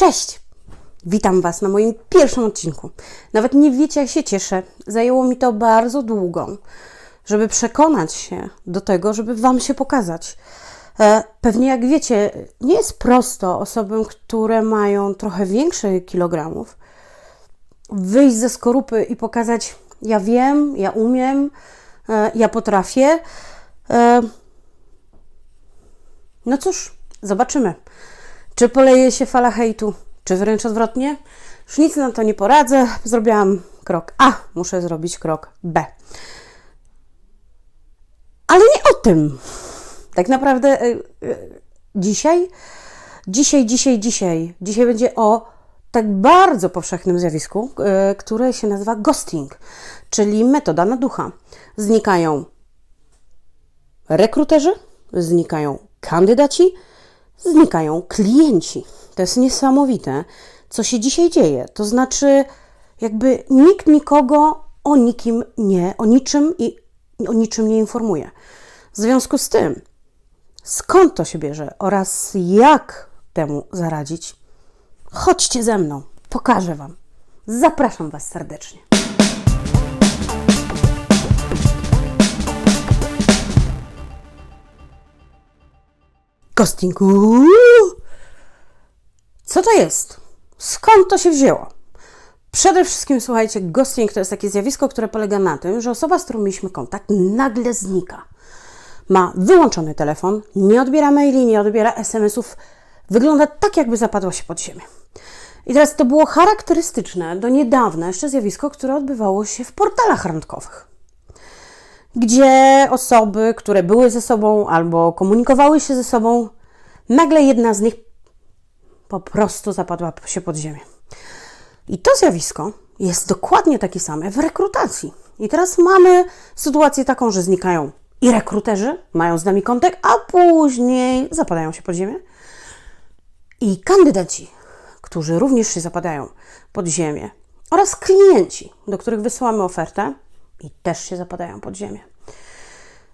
Cześć! Witam Was na moim pierwszym odcinku. Nawet nie wiecie, jak się cieszę. Zajęło mi to bardzo długo, żeby przekonać się do tego, żeby Wam się pokazać. E, Pewnie jak wiecie, nie jest prosto osobom, które mają trochę większe kilogramów, wyjść ze skorupy i pokazać: Ja wiem, ja umiem, e, ja potrafię. E, No cóż, zobaczymy. Czy poleje się fala hejtu, czy wręcz odwrotnie? Już nic na to nie poradzę. Zrobiłam krok A, muszę zrobić krok B. Ale nie o tym. Tak naprawdę y, y, dzisiaj, dzisiaj, dzisiaj, dzisiaj, dzisiaj będzie o tak bardzo powszechnym zjawisku, y, które się nazywa ghosting, czyli metoda na ducha. Znikają rekruterzy, znikają kandydaci, znikają klienci. To jest niesamowite, co się dzisiaj dzieje. To znaczy, jakby nikt nikogo o nikim nie, o niczym i o niczym nie informuje. W związku z tym, skąd to się bierze oraz jak temu zaradzić, chodźcie ze mną, pokażę Wam. Zapraszam Was serdecznie. Ghosting. Co to jest? Skąd to się wzięło? Przede wszystkim, słuchajcie, ghosting to jest takie zjawisko, które polega na tym, że osoba, z którą mieliśmy kontakt, nagle znika. Ma wyłączony telefon, nie odbiera maili, nie odbiera SMS-ów. Wygląda tak, jakby zapadła się pod ziemię. I teraz to było charakterystyczne do niedawna jeszcze zjawisko, które odbywało się w portalach randkowych gdzie osoby, które były ze sobą albo komunikowały się ze sobą, nagle jedna z nich po prostu zapadła się pod ziemię. I to zjawisko jest dokładnie takie same w rekrutacji. I teraz mamy sytuację taką, że znikają i rekruterzy, mają z nami kontakt, a później zapadają się pod ziemię. I kandydaci, którzy również się zapadają pod ziemię, oraz klienci, do których wysyłamy ofertę, i też się zapadają pod ziemię.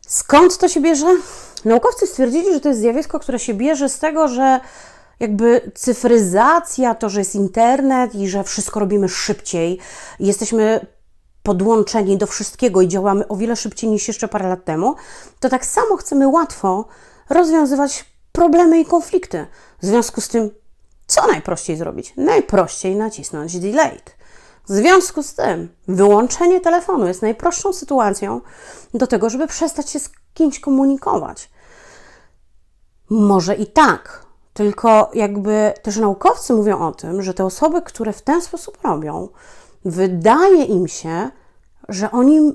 Skąd to się bierze? Naukowcy stwierdzili, że to jest zjawisko, które się bierze z tego, że jakby cyfryzacja, to, że jest internet i że wszystko robimy szybciej, jesteśmy podłączeni do wszystkiego i działamy o wiele szybciej niż jeszcze parę lat temu, to tak samo chcemy łatwo rozwiązywać problemy i konflikty. W związku z tym, co najprościej zrobić? Najprościej nacisnąć delete. W związku z tym, wyłączenie telefonu jest najprostszą sytuacją do tego, żeby przestać się z kimś komunikować. Może i tak, tylko jakby też naukowcy mówią o tym, że te osoby, które w ten sposób robią, wydaje im się, że oni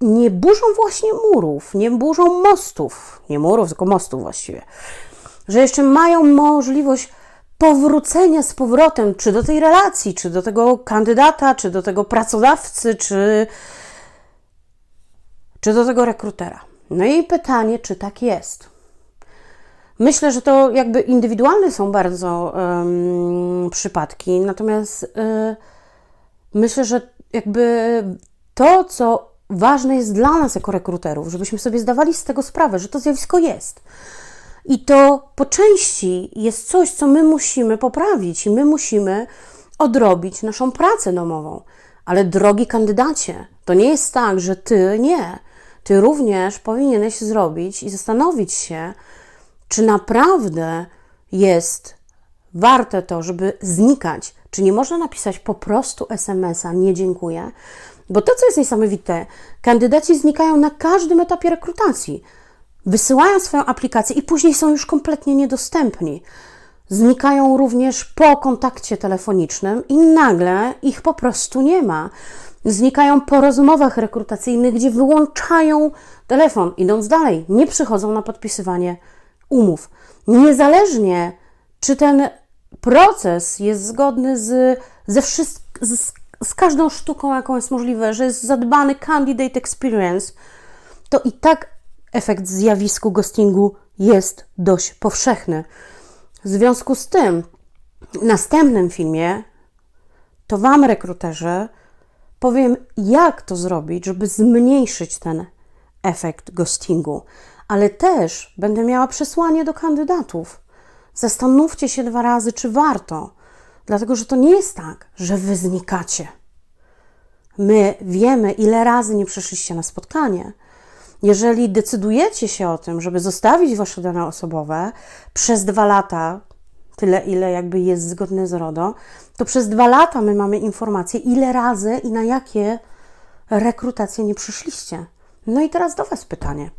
nie burzą właśnie murów, nie burzą mostów, nie murów, tylko mostów właściwie, że jeszcze mają możliwość powrócenia z powrotem, czy do tej relacji, czy do tego kandydata, czy do tego pracodawcy, czy, czy do tego rekrutera. No i pytanie, czy tak jest. Myślę, że to jakby indywidualne są bardzo um, przypadki, natomiast y, myślę, że jakby to, co ważne jest dla nas jako rekruterów, żebyśmy sobie zdawali z tego sprawę, że to zjawisko jest. I to po części jest coś, co my musimy poprawić i my musimy odrobić naszą pracę domową. Ale drogi kandydacie, to nie jest tak, że ty nie. Ty również powinieneś zrobić i zastanowić się, czy naprawdę jest warte to, żeby znikać. Czy nie można napisać po prostu SMS-a, nie dziękuję? Bo to, co jest niesamowite, kandydaci znikają na każdym etapie rekrutacji wysyłają swoją aplikację i później są już kompletnie niedostępni. Znikają również po kontakcie telefonicznym i nagle ich po prostu nie ma. Znikają po rozmowach rekrutacyjnych, gdzie wyłączają telefon, idąc dalej, nie przychodzą na podpisywanie umów. Niezależnie, czy ten proces jest zgodny z, ze wszystk- z, z każdą sztuką, jaką jest możliwe, że jest zadbany candidate experience, to i tak efekt zjawisku ghostingu jest dość powszechny. W związku z tym, w następnym filmie to Wam, rekruterzy, powiem, jak to zrobić, żeby zmniejszyć ten efekt ghostingu, ale też będę miała przesłanie do kandydatów. Zastanówcie się dwa razy, czy warto. Dlatego, że to nie jest tak, że wy znikacie. My wiemy, ile razy nie przyszliście na spotkanie. Jeżeli decydujecie się o tym, żeby zostawić wasze dane osobowe przez dwa lata, tyle ile jakby jest zgodne z RODO, to przez dwa lata my mamy informację, ile razy i na jakie rekrutacje nie przyszliście. No i teraz do Was pytanie.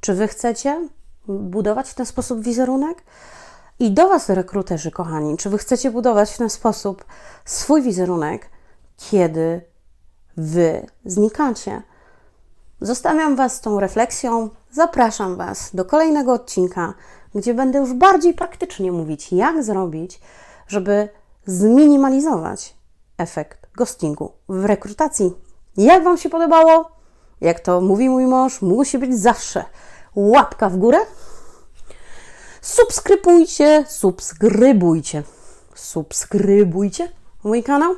Czy Wy chcecie budować w ten sposób wizerunek? I do Was, rekruterzy kochani, czy Wy chcecie budować w ten sposób swój wizerunek, kiedy Wy znikacie? Zostawiam Was z tą refleksją. Zapraszam Was do kolejnego odcinka, gdzie będę już bardziej praktycznie mówić, jak zrobić, żeby zminimalizować efekt ghostingu w rekrutacji. Jak Wam się podobało? Jak to mówi mój mąż, musi być zawsze łapka w górę. Subskrybujcie, subskrybujcie, subskrybujcie mój kanał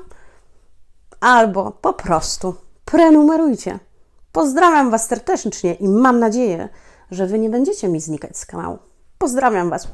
albo po prostu prenumerujcie. Pozdrawiam Was serdecznie i mam nadzieję, że Wy nie będziecie mi znikać z kanału. Pozdrawiam Was.